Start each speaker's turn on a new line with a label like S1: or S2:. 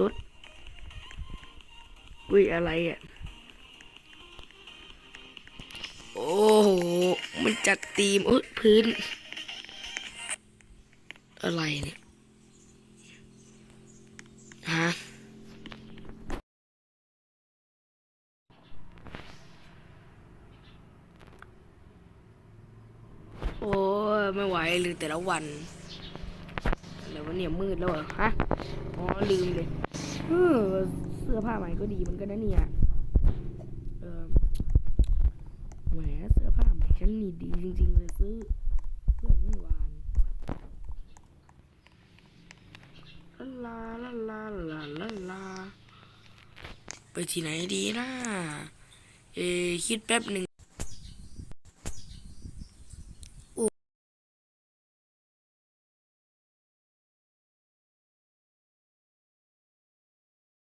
S1: รถ อุ้ยอะไรอะ โอ้โห มันจัดตีมเอ้ยพื้น อะไรเนี่ยฮะโอ้ไม่ไหวเลยแต่ละวัน อะไรวะเนี่ยมืดแล้วเหรอฮะอ๋อลืมเลยเออเสื้อผ้าใหม่ก็ดีเหมือนกันนะเนี่ยเออแหมเสื้อผ้าใหม่ฉันนี่ดีจริง ๆ เลยซื้อเพื่อนไม่หวานลาลาลาลาลาลาไปที่ไหนดีนะเอคิดแป๊บหนึ่ง